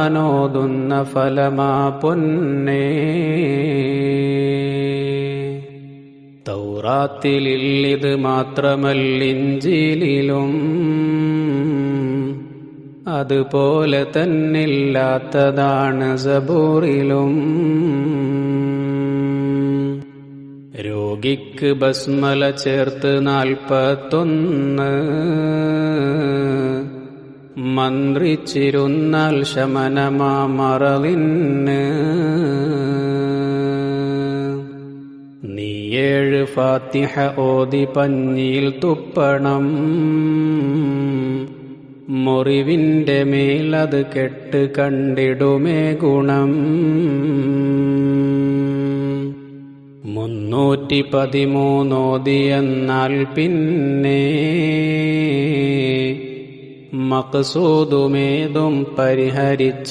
ാനോതുന്ന ഫലമാ പൊന്നേ. തൗറാത്തിലിത് മാത്രമല്ലിഞ്ചിലും അതുപോലെ തന്നില്ലാത്തതാണ് സബൂറിലും. രോഗിക്ക് ബസ്മല ചേർത്ത് നാൽപ്പത്തൊന്ന്. മന്ത്രിച്ചിരുന്നാൽ ശമനമാ നീ ഏഴ് ഫാത്തിഹ ഓതി പഞ്ഞിയിൽ തുപ്പണം. മുറിവിന്റെ മേലത് കെട്ട് കണ്ടിടുമേ ഗുണം. മുന്നൂറ്റി പതിമൂന്നോതിയെന്നാൽ പിന്നെ മക്സൂദുമേതും പരിഹരിച്ച